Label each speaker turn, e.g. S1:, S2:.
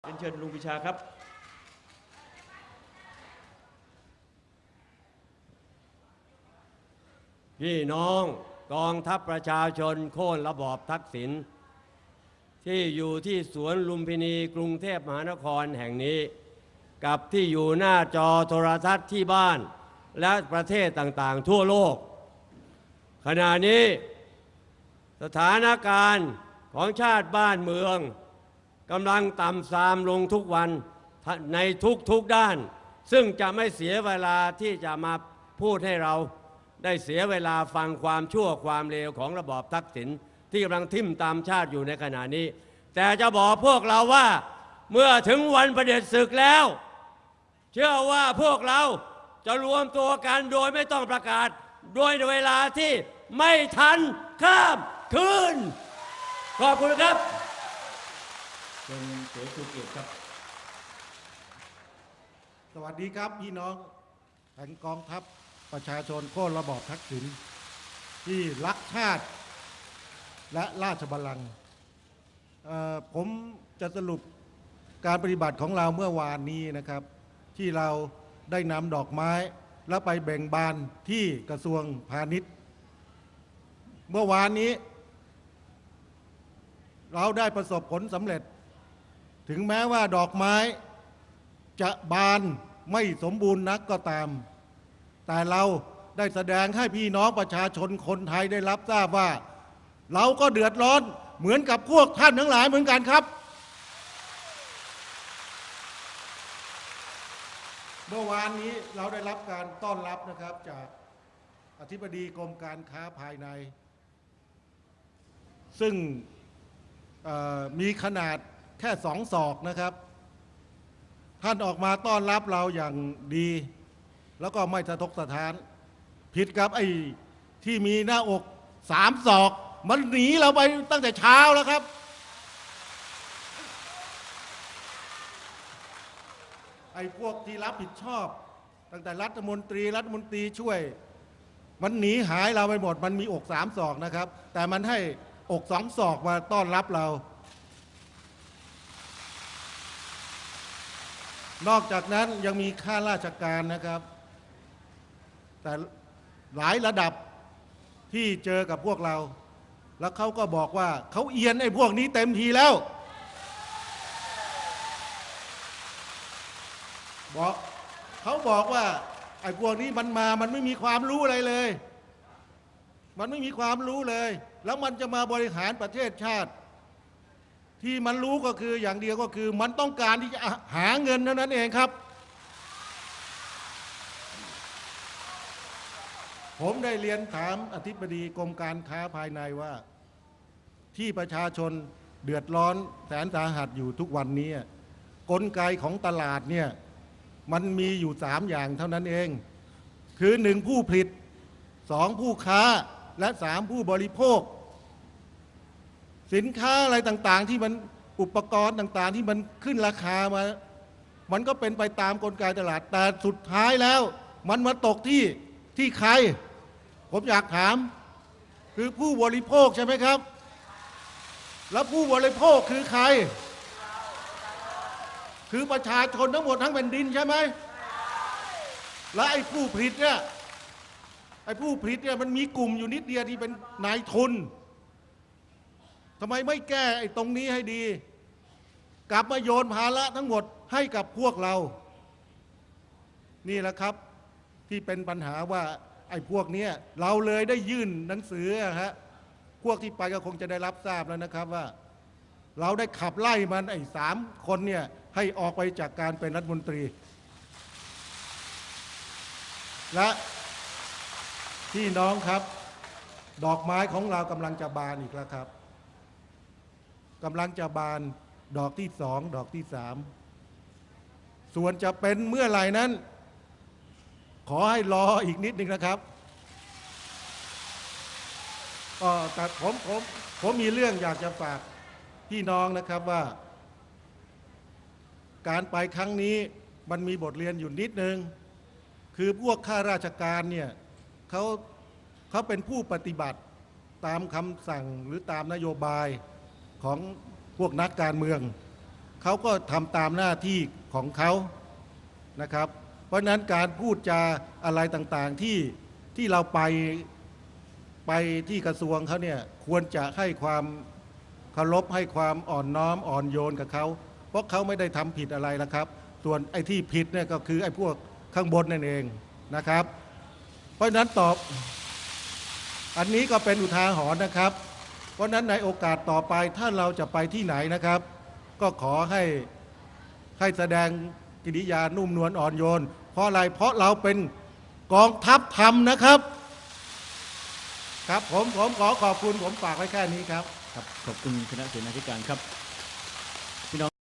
S1: เรียนเชิญลุงปิชาครับ พี่น้องกองทัพประชาชนโค่นระบอบทักษิณที่อยู่ที่สวนลุมพินีกรุงเทพมหานครแห่งนี้ กับที่อยู่หน้าจอโทรทัศน์ที่บ้าน และประเทศต่างๆ ทั่วโลก ขณะนี้ สถานการณ์ของชาติบ้านเมือง กำลังต่ำทรามลงทุกวันในทุกๆด้าน ซึ่งจะไม่เสียเวลาที่จะมาพูดให้เราได้เสียเวลาฟังความชั่วความเลวของระบอบทักษิณที่กำลังทิ่มตามชาติอยู่ในขณะนี้ แต่จะบอกพวกเราว่าเมื่อถึงวันประเด็จศึกแล้ว เชื่อว่าพวกเราจะรวมตัวกันโดยไม่ต้องประกาศโดยเวลาที่ไม่ทันข้ามคืน ขอบคุณครับ เป็นเสสุเกียรติครับ
S2: สวัสดีครับพี่น้องแห่งกองทัพประชาชนโค่นระบอบทักษิณที่รักชาติและราชบัลลังก์ผมจะสรุปการปฏิบัติของเราเมื่อวานนี้นะครับ ที่เราได้นำดอกไม้ แล้วไปแบ่งบานที่กระทรวงพาณิชย์ เมื่อวานนี้ เราได้ประสบผลสำเร็จ ถึงแม้ว่าดอกไม้จะบานไม่สมบูรณ์นักก็ตาม แต่เราได้แสดงให้พี่น้องประชาชนคนไทยได้รับทราบว่า เราก็เดือดร้อนเหมือนกับพวกท่านทั้งหลายเหมือนกันครับ เมื่อวานนี้เราได้รับการต้อนรับนะครับจากอธิบดีกรมการค้าภายใน ซึ่งมีขนาด แค่สองศอกนะครับ ท่านออกมาต้อนรับเราอย่างดี แล้วก็ไม่สะทกสะท้าน ผิดกับไอ้ที่มีหน้าอกสามศอก มันหนีเราไปตั้งแต่เช้าแล้วครับ ไอ้พวกที่รับผิดชอบ ตั้งแต่รัฐมนตรีรัฐมนตรีช่วย มันหนีหายเราไปหมด มันมีอกสามศอกนะครับ แต่มันให้อกสองศอกมาต้อนรับเรา นอกจากนั้นยังมีข้าราชการนะครับ แต่หลายระดับที่เจอกับพวกเรา แล้วเขาก็บอกว่าเขาเอียนไอ้พวกนี้เต็มทีแล้ว บอกเขาบอกว่าไอ้พวกนี้มันมามันไม่มีความรู้อะไรเลย มันไม่มีความรู้เลย แล้วมันจะมาบริหารประเทศชาติ ที่มันรู้ก็คืออย่างเดียวก็คือ มันต้องการที่จะหาเงินเท่านั้นเองครับ ผมได้เรียนถามอธิบดีกรมการค้าภายในว่า ที่ประชาชนเดือดร้อนแสนสาหัสอยู่ทุกวันนี้กลไกของตลาดเนี่ยมันมีอยู่สามอย่างเท่านั้นเอง คือหนึ่งผู้ผลิตสองผู้ค้าและสามผู้บริโภค สินค้าอะไรต่างๆ ที่มันอุปกรณ์ต่างๆ ที่มันขึ้นราคามา มันก็เป็นไปตามกลไกตลาด แต่สุดท้ายแล้ว มันมาตกที่ที่ใคร ผมอยากถาม คือผู้บริโภคใช่ไหมครับ แล้วผู้บริโภคคือใคร คือประชาชนทั้งหมดทั้งแผ่นดินใช่ไหมและไอ้ผู้ผลิตเนี่ยไอ้ผู้ผลิตเนี่ยมันมีกลุ่มอยู่นิดเดียวที่เป็นนายทุน ทำไมไม่แก้ไอ้ตรงนี้ให้ดี กลับมาโยนภาระทั้งหมดให้กับพวกเรา นี่แหละครับที่เป็นปัญหาว่าไอ้พวกเนี้ยเราเลยได้ยื่นหนังสือฮะพวกที่ไปก็คงจะได้รับทราบแล้วนะครับว่า เราได้ขับไล่มันไอ้สามคนเนี่ยให้ออกไปจากการเป็นรัฐมนตรี และพี่น้องครับ ดอกไม้ของเรากำลังจะบานอีกแล้วครับ กำลังจะบานดอกที่สองดอกที่สามส่วนจะเป็นเมื่อไหร่นั้น ขอให้รออีกนิดหนึ่งนะครับก็แต่ผมผมผมมีเรื่องอยากจะฝากพี่น้องนะครับว่า การไปครั้งนี้มันมีบทเรียนอยู่นิดนึง คือพวกข้าราชการเนี่ยเขาเขาเป็นผู้ปฏิบัติตามคำสั่งหรือตามนโยบาย ของพวกนักการเมือง เขาก็ทำตามหน้าที่ของเขานะครับ เพราะนั้นการพูดจาอะไรต่างๆที่ที่เราไปไปที่กระทรวงเขาเนี่ยควรจะให้ความเคารพให้ความอ่อนน้อมอ่อนโยนกับเขา เพราะเขาไม่ได้ทำผิดอะไรนะครับ ส่วนไอ้ที่ผิดเนี่ยก็คือไอ้พวกข้างบนนั่นเองนะครับ เพราะฉะนั้นตอบ อันนี้ก็เป็นอุทาหรณ์นะครับ เพราะนั้นในโอกาสต่อไปถ้าเราจะไปที่ไหนนะครับ ก็ขอให้ให้แสดงกิริยานุ่มนวลอ่อนโยน เพราะอะไรเพราะเราเป็นกองทัพธรรมนะครับ ครับผมผมขอขอบคุณผมฝากไว้แค่นี้ครับ
S3: ครับขอบคุณคณะเสนาธิการครับ